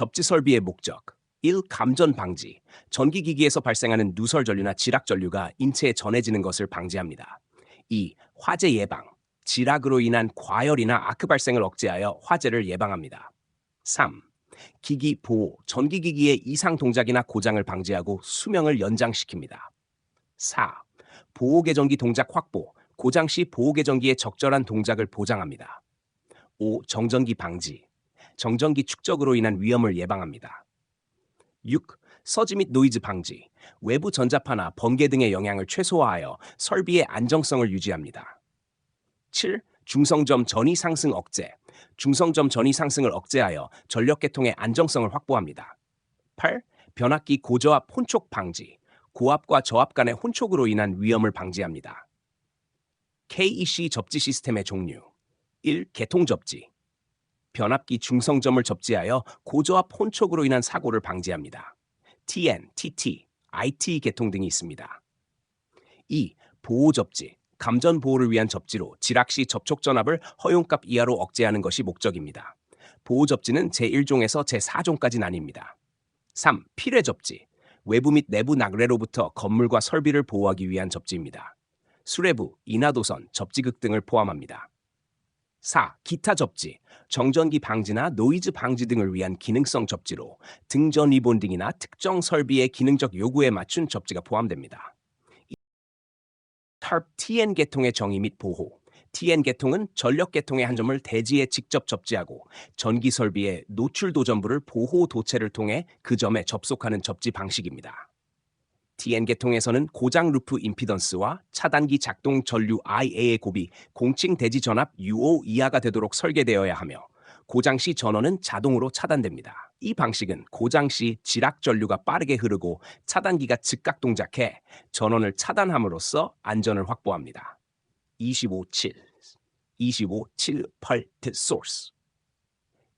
접지 설비의 목적 1. 감전 방지. 전기기기에서 발생하는 누설 전류나 지락 전류가 인체에 전해지는 것을 방지합니다. 2. 화재 예방. 지락으로 인한 과열이나 아크 발생을 억제하여 화재를 예방합니다. 3. 기기 보호. 전기기기의 이상 동작이나 고장을 방지하고 수명을 연장시킵니다. 4. 보호개전기 동작 확보. 고장 시 보호개전기의 적절한 동작을 보장합니다. 5. 정전기 방지. 정전기 축적으로 인한 위험을 예방합니다. 6. 서지 및 노이즈 방지. 외부 전자파나 번개 등의 영향을 최소화하여 설비의 안정성을 유지합니다. 7. 중성점 전이 상승 억제. 중성점 전이 상승을 억제하여 전력 계통의 안정성을 확보합니다. 8. 변압기 고저압 혼촉 방지. 고압과 저압 간의 혼촉으로 인한 위험을 방지합니다. KEC 접지 시스템의 종류 1. 개통 접지 변압기 중성점을 접지하여 고저압 혼촉으로 인한 사고를 방지합니다. TN, TT, IT 계통 등이 있습니다. 2. 보호 접지 감전 보호를 위한 접지로 지락 시 접촉 전압을 허용값 이하로 억제하는 것이 목적입니다. 보호 접지는 제1종에서 제4종까지 나뉩니다. 3. 필회 접지 외부 및 내부 낙뢰로부터 건물과 설비를 보호하기 위한 접지입니다. 수레부, 인하도선, 접지극 등을 포함합니다. 4. 기타 접지, 정전기 방지나 노이즈 방지 등을 위한 기능성 접지로 등전 리본딩이나 특정 설비의 기능적 요구에 맞춘 접지가 포함됩니다. TARP TN 계통의 정의 및 보호 TN 계통은 전력 계통의 한 점을 대지에 직접 접지하고 전기 설비의 노출 도전부를 보호 도체를 통해 그 점에 접속하는 접지 방식입니다. TN 계통에서는 고장 루프 임피던스와 차단기 작동 전류 IA의 곱이 공칭 대지 전압 UO 이하가 되도록 설계되어야 하며 고장 시 전원은 자동으로 차단됩니다. 이 방식은 고장 시 지락 전류가 빠르게 흐르고 차단기가 즉각 동작해 전원을 차단함으로써 안전을 확보합니다. 25.7 25.7 source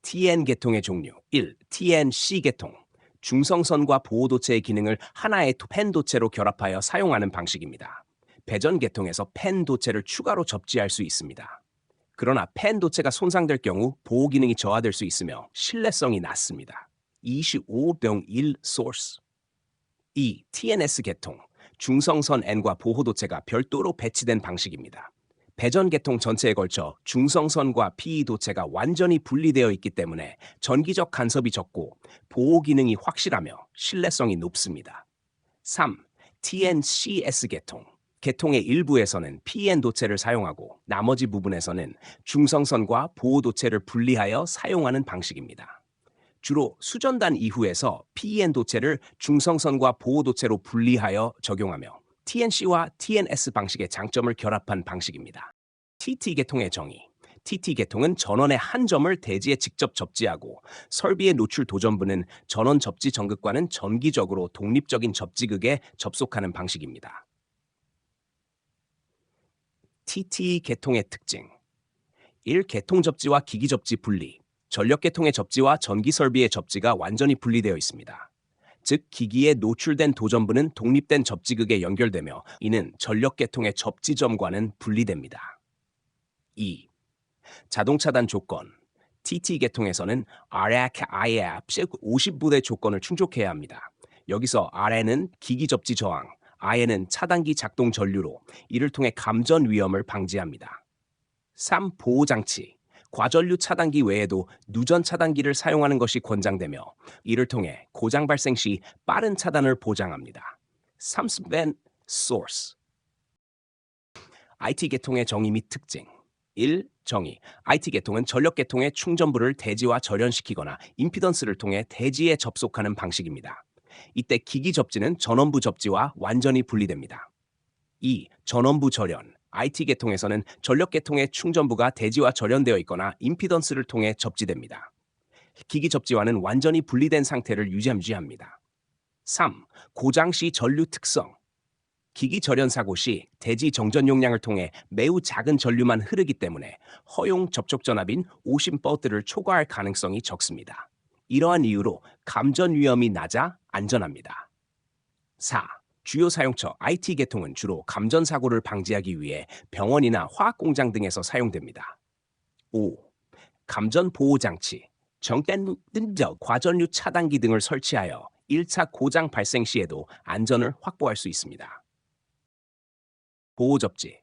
TN 계통의 종류 1. TNC 계통 중성선과 보호도체의 기능을 하나의 펜 도체로 결합하여 사용하는 방식입니다. 배전 계통에서 펜 도체를 추가로 접지할 수 있습니다. 그러나 펜 도체가 손상될 경우 보호 기능이 저하될 수 있으며 신뢰성이 낮습니다. 25.1 source 2. TNS 계통 중성선 N과 보호도체가 별도로 배치된 방식입니다. 배전 계통 전체에 걸쳐 중성선과 PE 도체가 완전히 분리되어 있기 때문에 전기적 간섭이 적고 보호 기능이 확실하며 신뢰성이 높습니다. 3. TNCS 계통 계통의 일부에서는 PN 도체를 사용하고 나머지 부분에서는 중성선과 보호 도체를 분리하여 사용하는 방식입니다. 주로 수전단 이후에서 PEN 도체를 중성선과 보호 도체로 분리하여 적용하며 TNC와 TNS 방식의 장점을 결합한 방식입니다. TT 계통의 정의. TT 계통은 전원의 한 점을 대지에 직접 접지하고 설비의 노출 도전부는 전원 접지 전극과는 전기적으로 독립적인 접지극에 접속하는 방식입니다. TT 계통의 특징 1. 계통 접지와 기기 접지 분리 전력 계통의 접지와 전기 설비의 접지가 완전히 분리되어 있습니다. 즉 기기에 노출된 도전부는 독립된 접지극에 연결되며 이는 전력 계통의 접지점과는 분리됩니다. 2. 자동 차단 조건 TT 계통에서는 RAC, IAP 50부대 조건을 충족해야 합니다. 여기서 RN은 기기 접지 저항, IN은 차단기 작동 전류로 이를 통해 감전 위험을 방지합니다. 3. 보호 장치 과전류 차단기 외에도 누전 차단기를 사용하는 것이 권장되며 이를 통해 고장 발생 시 빠른 차단을 보장합니다. 3스벤 source IT 계통의 정의 및 특징 1. 정의 IT 계통은 전력 계통의 충전부를 대지와 절연시키거나 임피던스를 통해 대지에 접속하는 방식입니다. 이때 기기 접지는 전원부 접지와 완전히 분리됩니다. 2. 전원부 절연 IT 계통에서는 전력 계통의 충전부가 대지와 절연되어 있거나 임피던스를 통해 접지됩니다. 기기 접지와는 완전히 분리된 상태를 유지합니다. 3. 고장 시 전류 특성 기기 절연 사고 시 대지 정전 용량을 통해 매우 작은 전류만 흐르기 때문에 허용 접촉 전압인 50버트를 초과할 가능성이 적습니다. 이러한 이유로 감전 위험이 낮아 안전합니다. 4. 주요 사용처 IT 계통은 주로 감전 사고를 방지하기 위해 병원이나 화학 공장 등에서 사용됩니다. 5. 감전 보호 장치 정단적 과전류 차단기 등을 설치하여 1차 고장 발생 시에도 안전을 확보할 수 있습니다. 보호 접지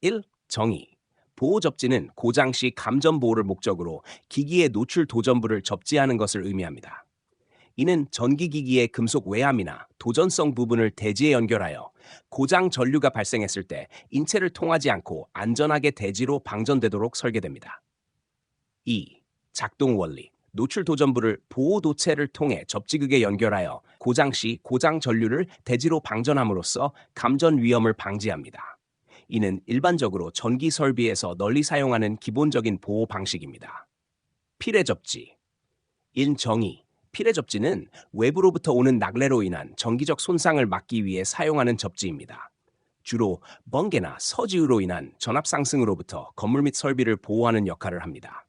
1. 정의 보호 접지는 고장 시 감전 보호를 목적으로 기기의 노출 도전부를 접지하는 것을 의미합니다. 이는 전기기기의 금속 외암이나 도전성 부분을 대지에 연결하여 고장 전류가 발생했을 때 인체를 통하지 않고 안전하게 대지로 방전되도록 설계됩니다. 2. 작동 원리 노출 도전부를 보호 도체를 통해 접지극에 연결하여 고장 시 고장 전류를 대지로 방전함으로써 감전 위험을 방지합니다. 이는 일반적으로 전기 설비에서 널리 사용하는 기본적인 보호 방식입니다. 필의 접지 인정의 필의 접지는 외부로부터 오는 낙뢰로 인한 전기적 손상을 막기 위해 사용하는 접지입니다. 주로 번개나 서지으로 인한 전압 상승으로부터 건물 및 설비를 보호하는 역할을 합니다.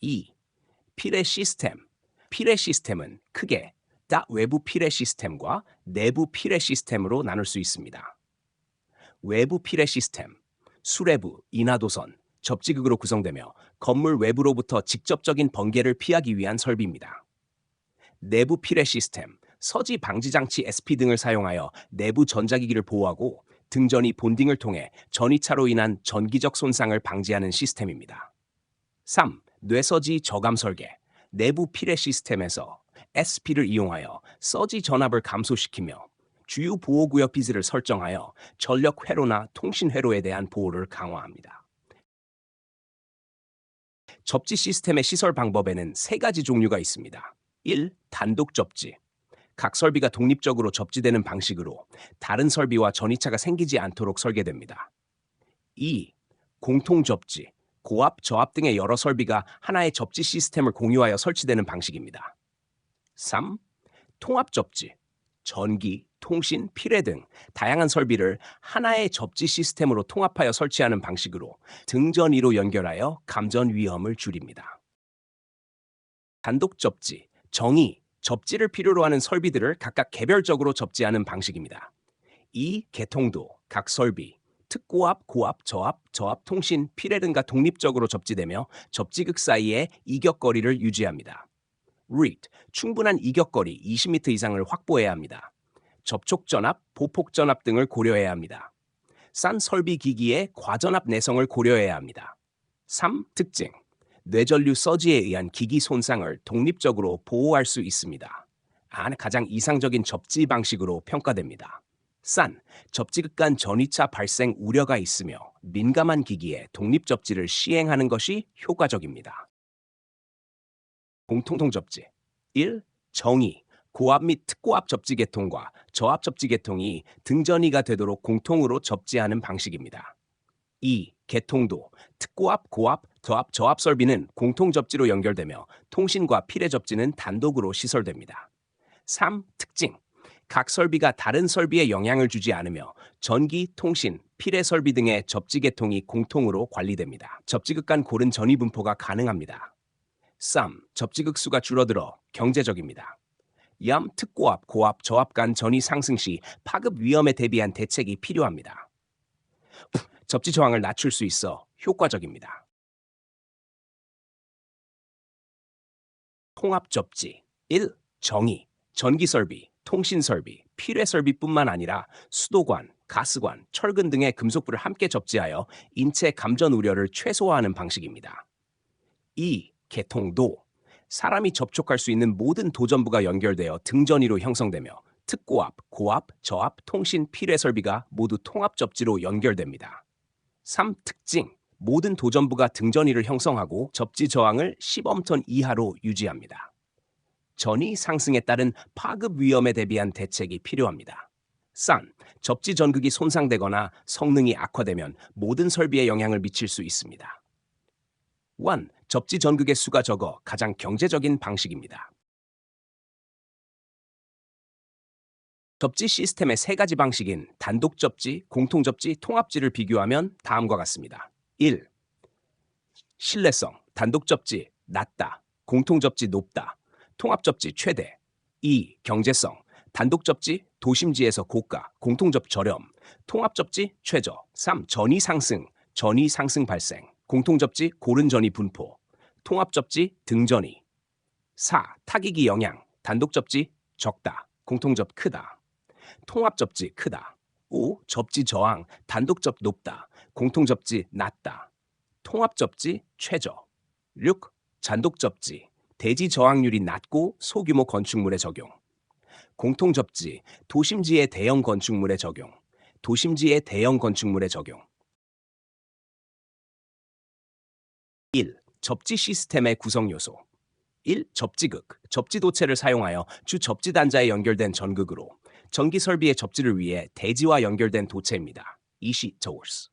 2. 필의 시스템 필의 시스템은 크게 다 외부 필의 시스템과 내부 필의 시스템으로 나눌 수 있습니다. 외부 필의 시스템, 수레부, 인하도선, 접지극으로 구성되며 건물 외부로부터 직접적인 번개를 피하기 위한 설비입니다. 내부 필의 시스템, 서지 방지 장치 SP 등을 사용하여 내부 전자기기를 보호하고 등전이 본딩을 통해 전이차로 인한 전기적 손상을 방지하는 시스템입니다. 3. 뇌서지 저감 설계. 내부 필의 시스템에서 SP를 이용하여 서지 전압을 감소시키며 주요 보호 구역 비즈를 설정하여 전력 회로나 통신 회로에 대한 보호를 강화합니다. 접지 시스템의 시설 방법에는 세 가지 종류가 있습니다. 1. 단독 접지. 각 설비가 독립적으로 접지되는 방식으로 다른 설비와 전이차가 생기지 않도록 설계됩니다. 2. 공통 접지. 고압, 저압 등의 여러 설비가 하나의 접지 시스템을 공유하여 설치되는 방식입니다. 3. 통합 접지. 전기, 통신, 필해 등 다양한 설비를 하나의 접지 시스템으로 통합하여 설치하는 방식으로 등전이로 연결하여 감전 위험을 줄입니다. 단독 접지, 정의, 접지를 필요로 하는 설비들을 각각 개별적으로 접지하는 방식입니다. 이 개통도 각 설비, 특고압, 고압, 저압, 저압 통신, 등과 독립적으로 접지되며 접지극 사이의 이격거리를 유지합니다. REIT, 충분한 이격거리 20m 이상을 확보해야 합니다. 접촉 전압, 보폭 전압 등을 고려해야 합니다. 싼 설비 기기의 과전압 내성을 고려해야 합니다. 3. 특징. 뇌전류 서지에 의한 기기 손상을 독립적으로 보호할 수 있습니다. 안 가장 이상적인 접지 방식으로 평가됩니다. 싼 접지극 간 전이차 발생 우려가 있으며 민감한 기기에 독립 접지를 시행하는 것이 효과적입니다. 공통통 접지 1. 정의 고압 및 특고압 접지 계통과 저압 접지 계통이 등전이가 되도록 공통으로 접지하는 방식입니다. 2. 개통도 특고압, 고압, 저압, 저압 설비는 공통 접지로 연결되며 통신과 필의 접지는 단독으로 시설됩니다. 3. 특징 각 설비가 다른 설비에 영향을 주지 않으며 전기, 통신, 필의 설비 등의 접지 계통이 공통으로 관리됩니다. 접지극 간 고른 전위 분포가 가능합니다. 3. 접지극 수가 줄어들어 경제적입니다. 염, 특고압, 고압, 저압 간 전위 상승 시 파급 위험에 대비한 대책이 필요합니다. 접지 저항을 낮출 수 있어 효과적입니다. 통합 접지 1. 정의, 전기 설비, 통신 설비, 필해 설비뿐만 아니라 수도관, 가스관, 철근 등의 금속부를 함께 접지하여 인체 감전 우려를 최소화하는 방식입니다. 2. 개통도 사람이 접촉할 수 있는 모든 도전부가 연결되어 등전이로 형성되며 특고압, 고압, 저압, 통신, 필해 설비가 모두 통합 접지로 연결됩니다. 3. 특징 모든 도전부가 등전이를 형성하고 접지 저항을 10옴톤 이하로 유지합니다. 전이 상승에 따른 파급 위험에 대비한 대책이 필요합니다. 싼 접지 전극이 손상되거나 성능이 악화되면 모든 설비에 영향을 미칠 수 있습니다. 1. 접지 전극의 수가 적어 가장 경제적인 방식입니다. 접지 시스템의 세 가지 방식인 단독 접지, 공통 접지, 통합지를 비교하면 다음과 같습니다. 1. 신뢰성, 단독 접지 낮다, 공통 접지 높다, 통합 접지 최대. 2. 경제성, 단독 접지 도심지에서 고가, 공통 접 저렴, 통합 접지 최저. 3. 전이 상승, 전이 상승 발생, 공통 접지 고른 전이 분포, 통합 접지 등전이 4. 타기기 영향 단독 접지 적다 공통 접 크다 통합 접지 크다 5. 접지 저항 단독 접 높다 공통 접지 낮다 통합 접지 최저 6. 잔독 접지 대지 저항률이 낮고 소규모 건축물에 적용 공통 접지 도심지의 대형 건축물에 적용 도심지의 대형 건축물에 적용 1. 접지 시스템의 구성 요소 1. 접지극 접지 도체를 사용하여 주 접지 단자에 연결된 전극으로 전기 설비의 접지를 위해 대지와 연결된 도체입니다. 이시 tours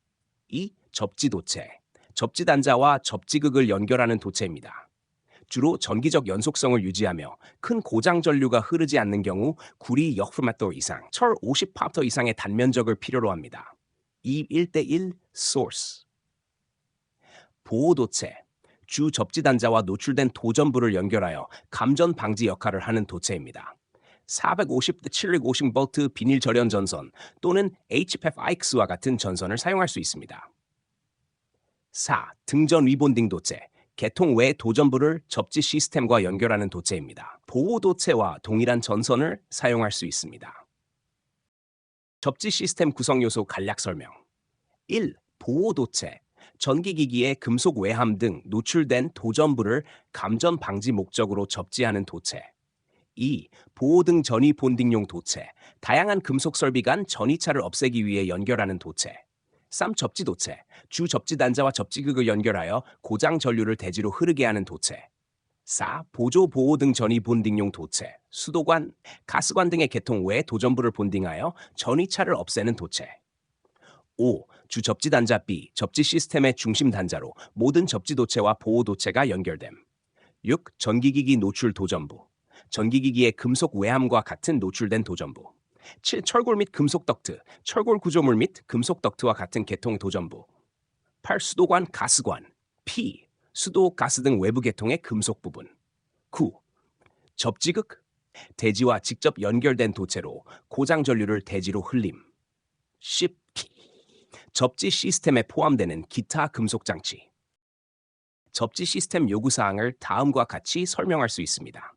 2. 접지 도체 접지 단자와 접지극을 연결하는 도체입니다. 주로 전기적 연속성을 유지하며 큰 고장 전류가 흐르지 않는 경우 구리 역프마토 이상, 철 50파터 이상의 단면적을 필요로 합니다. 2. 1대1 source 보호도체 주 접지 단자와 노출된 도전부를 연결하여 감전 방지 역할을 하는 도체입니다. 450대 750V 비닐 절연 전선 또는 HPFIX와 같은 전선을 사용할 수 있습니다. 4. 등전 리본딩 도체 개통 외 도전부를 접지 시스템과 연결하는 도체입니다. 보호 도체와 동일한 전선을 사용할 수 있습니다. 접지 시스템 구성 요소 간략 설명 1. 보호 도체 전기기기에 금속 외함 등 노출된 도전부를 감전 방지 목적으로 접지하는 도체 2. 보호 등 전이 본딩용 도체 다양한 금속 설비 간 전이차를 없애기 위해 연결하는 도체 3. 접지 도체 주 접지 단자와 접지극을 연결하여 고장 전류를 대지로 흐르게 하는 도체 4. 보조 보호 등 전이 본딩용 도체 수도관, 가스관 등의 개통 외 도전부를 본딩하여 전이차를 없애는 도체 5. 주 접지 단자 B 접지 시스템의 중심 단자로 모든 접지 도체와 보호 도체가 연결됨 6. 전기기기 노출 도전부 전기기기의 금속 외함과 같은 노출된 도전부 7. 철골 및 금속 덕트, 철골 구조물 및 금속 덕트와 같은 계통 도전부 8. 수도관 가스관, P. 수도, 가스 등 외부 계통의 금속 부분 9. 접지극, 대지와 직접 연결된 도체로 고장 전류를 대지로 흘림 10. 접지 시스템에 포함되는 기타 금속 장치 접지 시스템 요구사항을 다음과 같이 설명할 수 있습니다.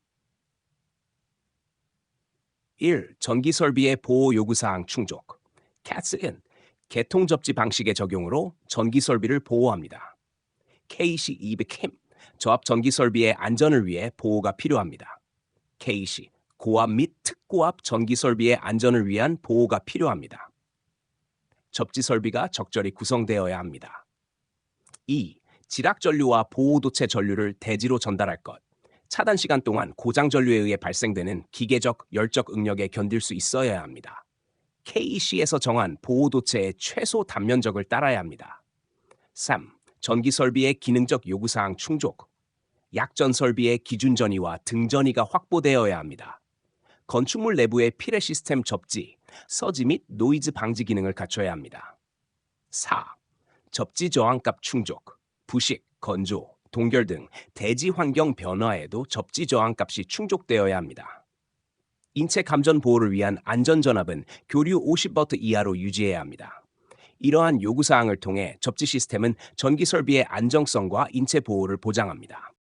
1. 전기 설비의 보호 요구사항 충족. CATS-in 개통 접지 방식의 적용으로 전기 설비를 보호합니다. KC 200 HIM 저압 전기 설비의 안전을 위해 보호가 필요합니다. KC 고압 및 특고압 전기 설비의 안전을 위한 보호가 필요합니다. 접지 설비가 적절히 구성되어야 합니다. 2. 지락 전류와 보호도체 전류를 대지로 전달할 것. 차단 시간 동안 고장 전류에 의해 발생되는 기계적 열적 응력에 견딜 수 있어야 합니다. KEC에서 정한 보호도체의 최소 단면적을 따라야 합니다. 3. 전기 설비의 기능적 요구사항 충족. 약전 설비의 기준 전이와 등 전이가 확보되어야 합니다. 건축물 내부의 피레 시스템 접지, 서지 및 노이즈 방지 기능을 갖춰야 합니다. 4. 접지 저항값 충족, 부식, 건조, 동결 등 대지 환경 변화에도 접지 저항 값이 충족되어야 합니다. 인체 감전 보호를 위한 안전 전압은 교류 50V 이하로 유지해야 합니다. 이러한 요구 사항을 통해 접지 시스템은 전기 설비의 안정성과 인체 보호를 보장합니다.